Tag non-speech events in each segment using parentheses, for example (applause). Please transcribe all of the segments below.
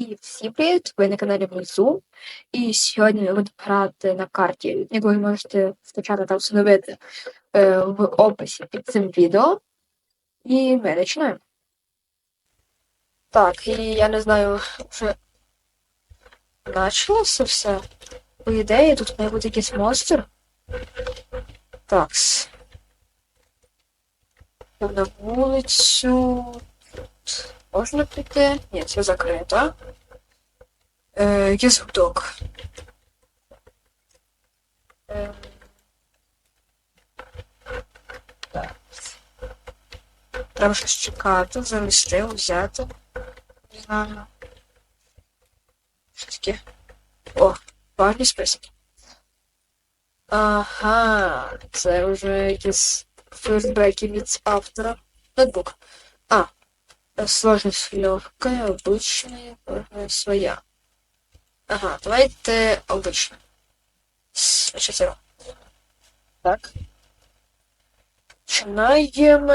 І всім привіт! Ви на каналі Внизу. І сьогодні ми будемо грати на карті, яку ви можете спочатку там встановити е, в описі під цим відео. І ми починаємо. Так, і я не знаю, вже почалося все. По ідеї, тут має бути якийсь монстр. Так. На вулицю. Можна піти? Ні, це закрито. Е, є гудок. Е, так. Треба щось чекати, залізти, взяти. Не знаю. Що таке? О, важні список. Ага, це вже якісь флешбеки від автора. Ноутбук. А, сложность легкая, обычная, своя. Ага, давайте обычно. Значить, зеро. Так. Починаємо.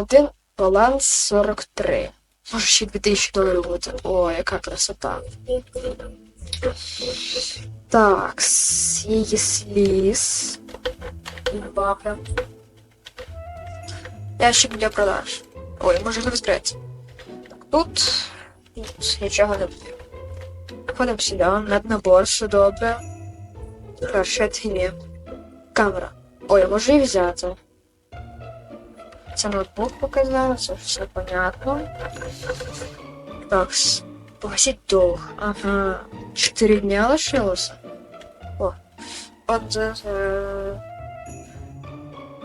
Один баланс 43. Може ще 2000 доларів бути. О, яка красота. Так, її сліз. Бабля. Ящик для продаж. Ой, може не. Так, тут, тут нічого не буде. Ходимо сюди, меднабор, все добре. Планшет є. Камера. Ой, а може і взяти. Це ноутбук показав, це все понятно. Так, с- погасить долг. Ага. Чотири дня лишилося. О. От е,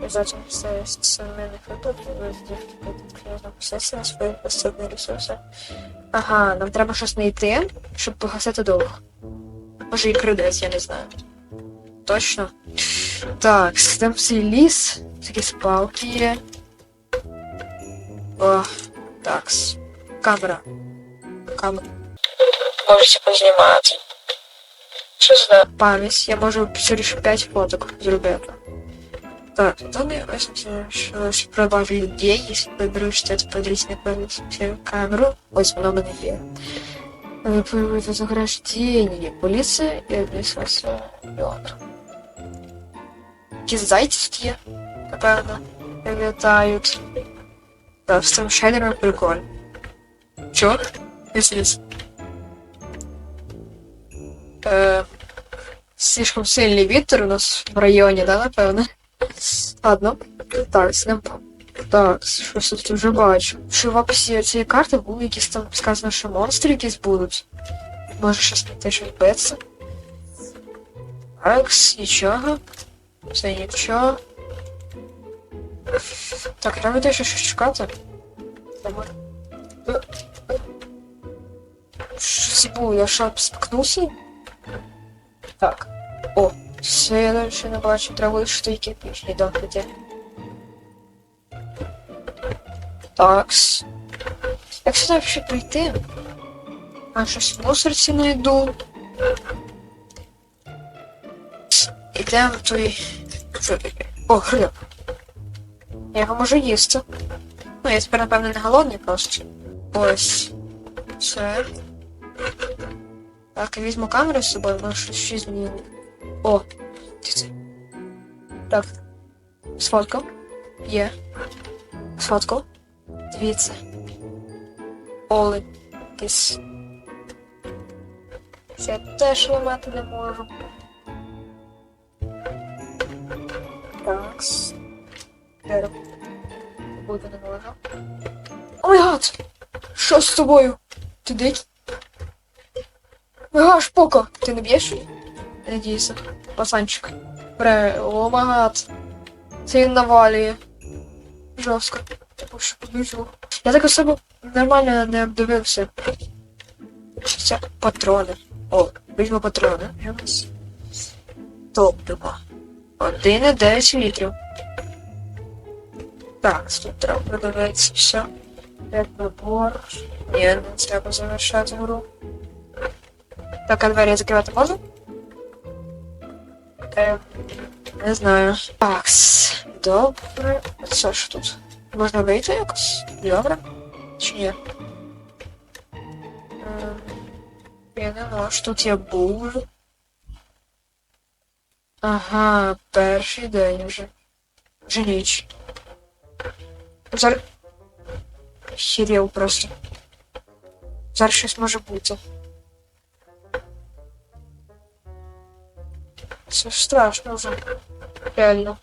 Обязательно ставить современных выплатов, сделки конкретно посессия на свої посадні ресурси. Ага, нам треба щось знайти, щоб погасити долг. Може і кредит, я не знаю. Точно. Так, там цей ліс, такі спалки є. О, такс. Камера. Камера. Можете познімати. Що за пам'ять? Я можу всього 5 фоток зробити. Так, то не важно, що ж продажу людей, якщо виберу щось подрічне повісити камеру, ось воно в мене є. Е, Появилось заграждение, поліція і адміністрація Льону. Якісь зайці тут є, напевно, літають. Так, з цим шейдером прикольно. Чо? Якщо Е, слишком сильний вітер у нас в районі, да, напевно? Ладно. Так, снем. Так, щось тут вже бачу. Що в описі цієї карти були якісь там сказано, що монстри якісь будуть. Може щось не те, що биться. Так, нічого. Це нічого. Так, треба те ще щось чекати. Е, е. Що було? Я що, спіткнувся? Так. О, я дальше не бачу. Лише який пічний дом. Такс. Як сюди взагалі прийти? А щось в мусорці знайду. Ідемо в той. Що. Я його можу їсти. Ну, я тепер, напевно, не голодний просто. Ось. Все. Так, я візьму камеру з собою, може щось ще змінити. О. Так. Сфоткав. Є. Сфоткав. Дивіться. Якийсь. Це я теж ламати не можу. Такс. Дерево. Буде не належав. О май гад! Що з тобою? Ти дикий? Ага, шпоко! Ти не б'єш? Я Пацанчик. Це він навалює. Жорстко. Типу, побіжу. Я так особо нормально не обдивився. Це патрони. О, візьму патрони. Раз. Топливо. 1,9 літрів. Так, тут треба продивитися все. Як набор. Ні, не треба завершати гру. Так, а двері закривати можна? Е, не знаю. Такс. Добре. Це що тут? Можна вийти якось? Добре? Чи ні? Ем, Я не можу. Тут я був. вже. Ага, перший день вже. Вже ніч. Зараз. Хірів просто. Зараз щось може бути. Це страшно вже. Реально.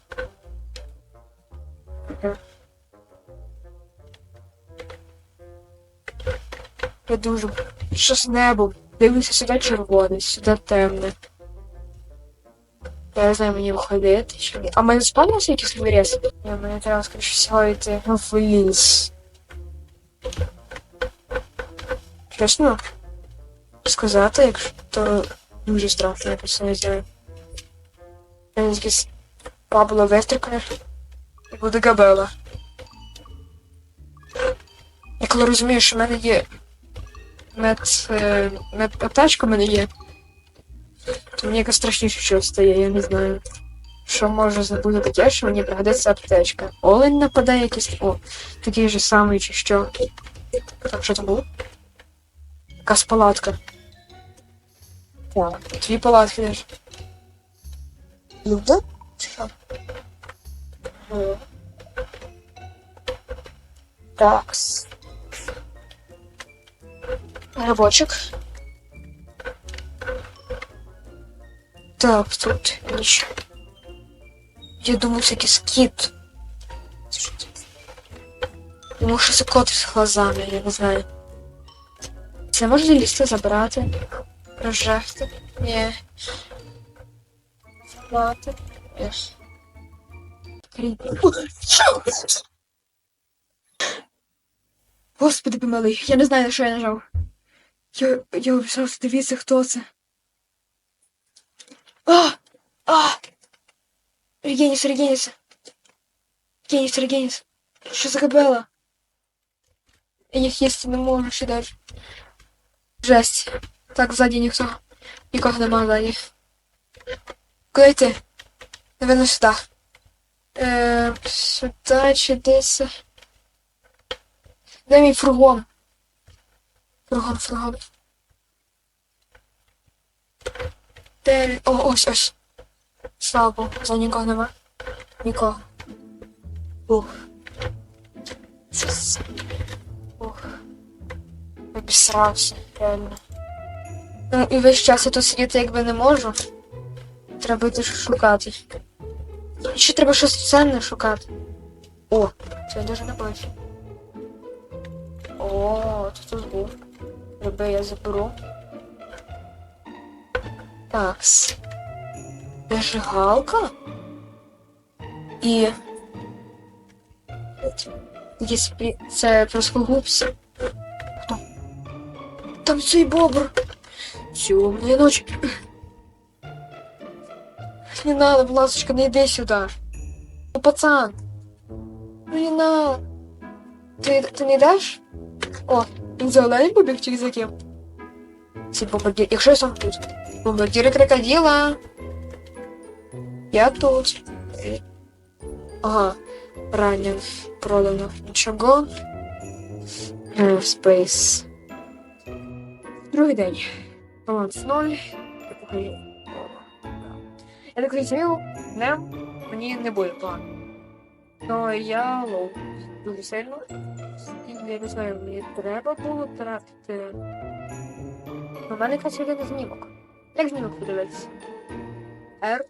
Я дуже. Що з небом? Дивлюся, сюди червоне, сюди темне. Я не знаю, мені виходити чи ні. А мене спавнився якийсь виріз? Ні, мені треба, скоріше всього, йти в ліс. Чесно? Сказати, якщо то дуже страшно, я просто не знаю. Якийсь Пабло вистрикне і буде габела. Я коли розумію, що в мене є мед, е, мед аптечка в мене є, то мені якось страшніше щось стає, я не знаю. Що може бути таке, що мені пригодиться аптечка. Олень нападає якийсь. О, такий же самий чи що. Так, що там було? Якась палатка. Так, дві палатки теж. Люда? Чи що? Ага. Такс. Грибочок. Так, тут нічого. Я думаю, це якийсь кіт. Це що це? Думаю, що це кот з глазами, я не знаю. Це можна лізти забрати? Прожехти? Ні. Забрати? Єс. Господи помилуй, я не знаю, на що я нажав. Я, я обіцяв дивіться, хто це. А! А! Регеніс, Регеніс. Регеніс, Регеніс. Що за кабела? Я їх їсти не можу ще даже. Жесть. Так, ззаді ніхто. Нікого нема ззаді. Йти? Наверно, сюди. Е, сюди чи десь. Де мій фургон? Фургон, фургон. Де... О, ось, ось. Слава Богу, за нікого нема. Нікого. Ух. Ух. Обісрався, реально. Ну, і весь час я тут сидіти якби не можу. Треба йти шукати. Ще треба щось ценне шукати. О, це я даже не бачу. О, тут тут був. Гриби я заберу. Такс. Зажигалка? І. Якийсь пі- Це проскогубся. Хто? Там цей бобр. Темная ночь. Не надо, Власочка, не йди сюди. Ну, пацан. Ну не надо. Ти, ти не йдеш? О, він за оленем побіг чи за ким? Ці бомбардіри. Якщо я сам тут. Бомбардіри крокодила. Я тут. Е, Ага. Ранен. Продано. Нічого. Е, Спейс. Другий день. Баланс ноль. Я так розумію, не, мені не буде плану. Но я лоу. Дуже сильно. Я не знаю, мені треба було тратити. У мене якась один знімок. Як знімок подивитися? R.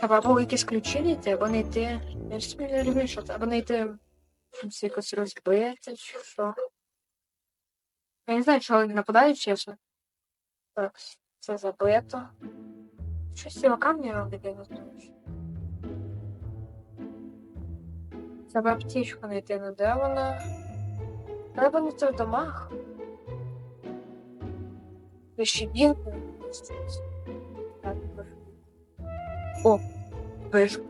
Або або якісь ключі знайти, або знайти. Я ж не люблю що це, або знайти щось якось розбити, чи що. Я не знаю, чого нападають, чесно. Так, це забито. З цього камня не знаю. Треба аптечку знайти, ну де вона? Треба знайти в домах. Вищебінку. О, вишка.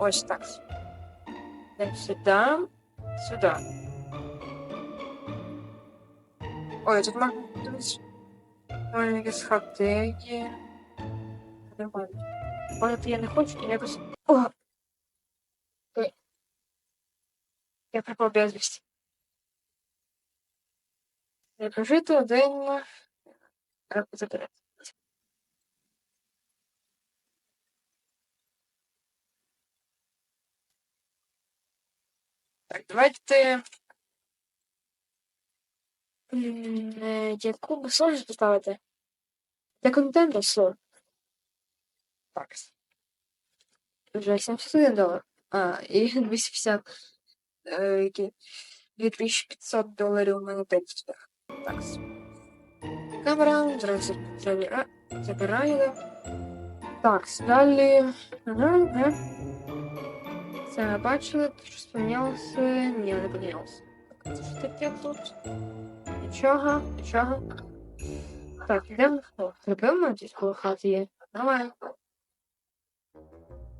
Ось так. Сюди, сюди. Ой, тут можна дивитися. Може якісь хати є. Нормально. Може, я не хочу, то якось. О! Ой. Я пропав безвісті. Не прожито один. Е, Забирати. Так, давайте. м, е, Яку би сложність поставити? Для контенту слон. Так. Вже 71 долар. А, і (laughs) 250. Е, які? 2500 доларів у мене теж. Так. Камера, забира... забираю. Так, далі. Ага, ага. Це бачили, що помінялося. Ні, не помінялося. Що таке тут? Нічого, нічого. Так, йдемо. О, зробимо десь коло хати є. Нормально.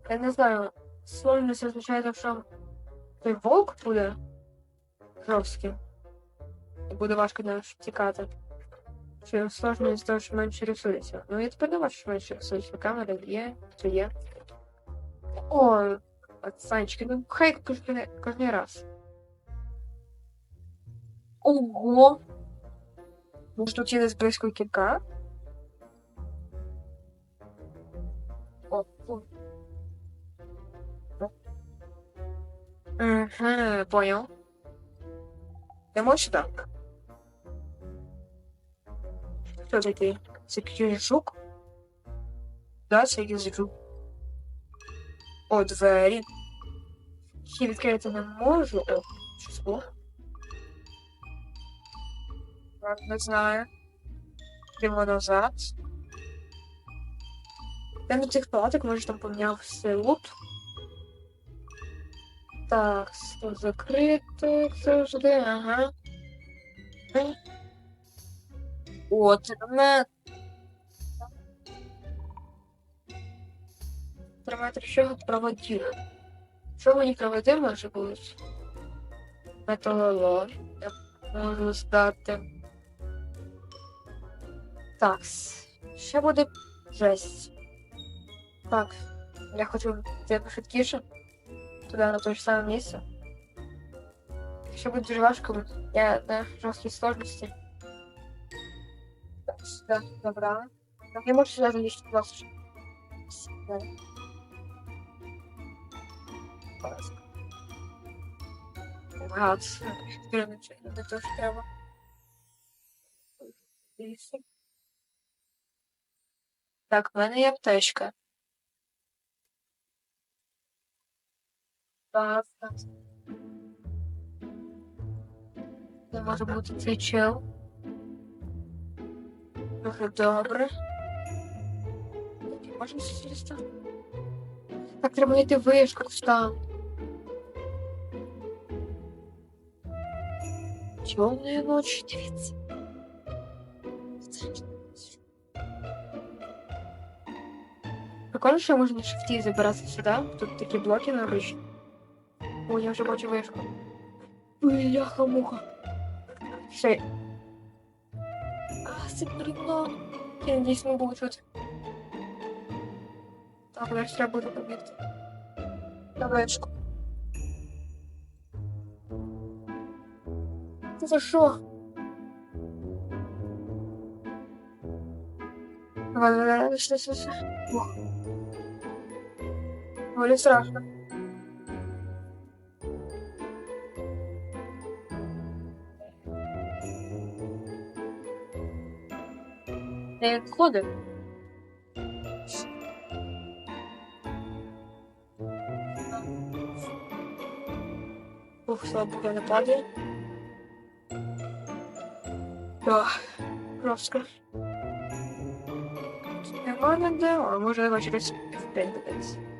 Я не знаю, сложність означає, те, що той волк буде жорстким. І буде важко наш тікати. Чи сложність того, що менше рисується. Ну, я тепер не бачу, що менше рисується. Камера є, то є. О, пацанчики, ну хай кожен, кожен раз. Ого! Може тут є десь близько кілька? О, о. Ага, понял. Йдемо сюди. Хто такий? Це якийсь жук? Да, це якийсь жук. О, двері. Ще відкрити не можу. О, щось було. Так, не знаю. Йдемо назад. Я на цих палаток, може там помінявся лут. Так, тут закрито, завжди, ага. М. О, це мене. Тримати що мені проводи може бути? Металолом. Я можу здати. Так. Ще буде жесть. Так. Я хочу йти швидкіше. Туди на те ж саме місце. Якщо буде дуже важко, я на жорсткій сложності. Так, сюди. Так, я можу сюди залізти просто. Сюди. Не то, що треба. Дивіться. Так, в мене є аптечка. Так, так. Це може бути цей чел. Дуже добре. Можна сісти? Так, треба знайти вишку там. Темная ночь, дивіться. Прикольно, що можна на шифті забиратися сюди. Тут такі блоки необычні. Ой, я вже бачу вишку. Бляха-муха. Все. А, це бревно. Я надіюсь, ми були тут. Так, далі треба буде побігти. На вишку. За що? Давай, давай, Доволі страшно. Не відходи. Ух, слава Богу, не падає. Так, жорстко. Нема ніде, а може через F5 дивитися.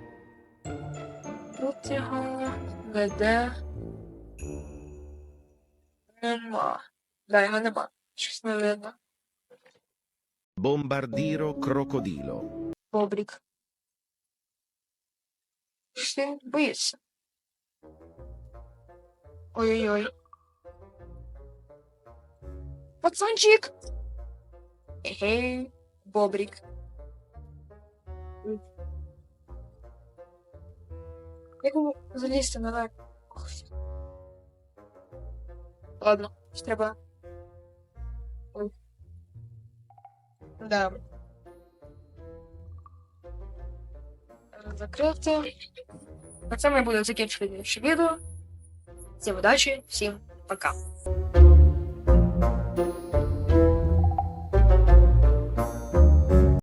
Тут його ніде нема. Да, його нема. Щось не видно. Bombardiro crocodilo. Бобрик. Що він боїться? Ой-ой-ой. Пацанчик! Егей, Бобрик. Як мені залізти наверх? Ладно, Что треба. Ой. Да. Закрити. На этом я буду заканчивать наше видео. Всем удачи, всем пока.